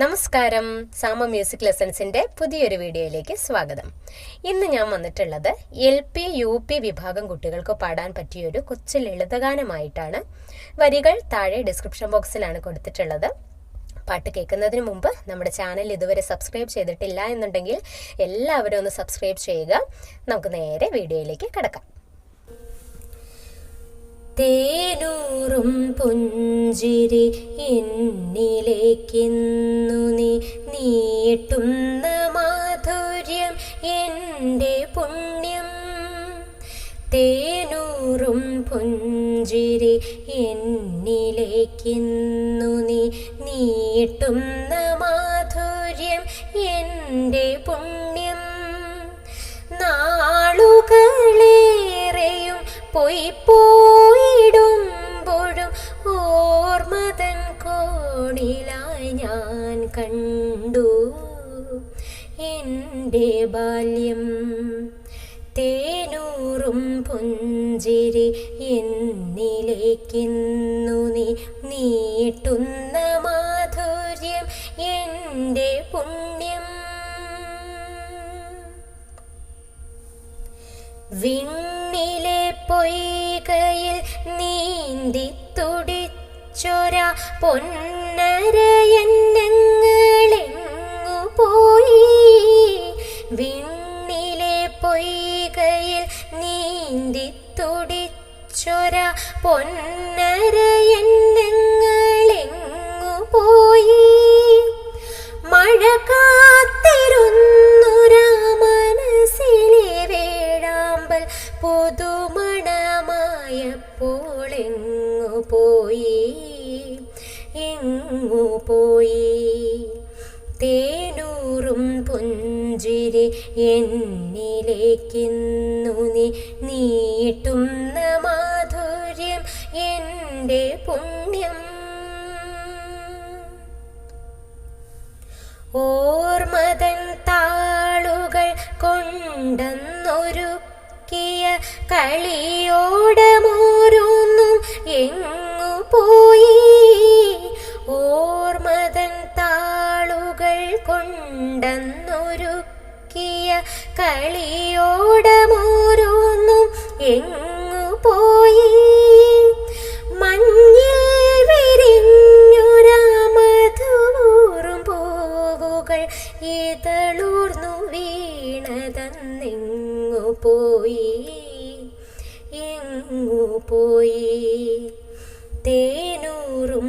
നമസ്കാരം. സാമ മ്യൂസിക് ലെസൺസിന്റെ പുതിയൊരു വീഡിയോയിലേക്ക് സ്വാഗതം. ഇന്ന് ഞാൻ വന്നിട്ടുള്ളത് എൽ പി യു പി വിഭാഗം കുട്ടികൾക്ക് പാടാൻ പറ്റിയൊരു കൊച്ചു ലളിതഗാനമായിട്ടാണ് വരികൾ താഴെ ഡിസ്ക്രിപ്ഷൻ ബോക്സിലാണ് കൊടുത്തിട്ടുള്ളത്. പാട്ട് കേൾക്കുന്നതിന് മുമ്പ് നമ്മുടെ ചാനൽ ഇതുവരെ സബ്സ്ക്രൈബ് ചെയ്തിട്ടില്ല എന്നുണ്ടെങ്കിൽ എല്ലാവരും ഒന്ന് സബ്സ്ക്രൈബ് ചെയ്യുക. നമുക്ക് നേരെ വീഡിയോയിലേക്ക് കിടക്കാം. തേനൂറും പുഞ്ചിരി എന്നിലേക്കിന്നു നീ നീട്ടുന്ന മാധുര്യം എന്റെ പുണ്യം. തേനൂറും പുഞ്ചിരി എന്നിലേക്കിന്നു നീ നീട്ടുന്ന മാധുര്യം എന്റെ പുണ്യം. കണ്ടു. എന്റെ ബാല്യം തേനൂറും പുഞ്ചിരി എന്നിലേക്കിന്നു നീ നീട്ടുന്ന മാധുര്യം എന്റെ പുണ്യം. വിണ്ണിലെ പൊയ്കയിൽ നീന്തി തുടിച്ചൊര പൊന്നരയന്നങ്ങളെങ്ങു പൊയ്കയിൽ നീന്തി തുടിച്ചൊര പൊന്നരയന്നങ്ങളെങ്ങു പോയി? മഴ കാത്തിരുന്നുരാ മനസ്സിലെ വേടാമ്പൽ പുതുമണമായപ്പോൾ എങ്ങു പോയി? എങ്ങു പോയി? തേനൂറും പുഞ്ചിരി എന്നിലേക്കിന്നു നീ നീട്ടുന്ന മാധുര്യം എന്റെ പുണ്യം. ഓർമ്മതൻ താളുകൾ കൊണ്ടെന്നൊരുക്കിയ കളിയോടമോരോന്നും എങ്ങു പോയി താളുകൾ കൊണ്ടെന്നൊരുക്കിയ കളിയോടമോരോന്നും എങ്ങു പോയി? മഞ്ഞിൽ വിരിഞ്ഞുരാമധൂറും പോവുകൾ ഇതളൂർന്നു വീണതെന്നെങ്ങു പോയി? എങ്ങു പോയി? തേനൂറും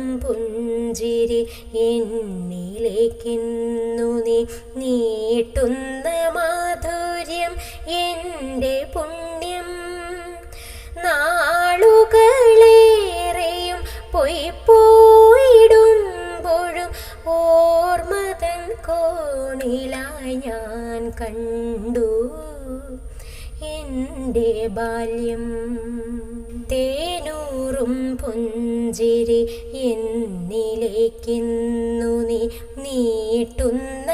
പുഞ്ചിരി എന്നിലേക്കെന്നു നീ നീട്ടുന്ന മാധുര്യം എന്റെ പുണ്യം. നാളുകളേറെയും പോയി പോയിടുമ്പോഴും ഓർമ്മതൻ കോണിലായി ഞാൻ കണ്ടു എന്റെ ബാല്യം. തേനൂറും പുഞ്ചിരി നീ നീട്ടുന്ന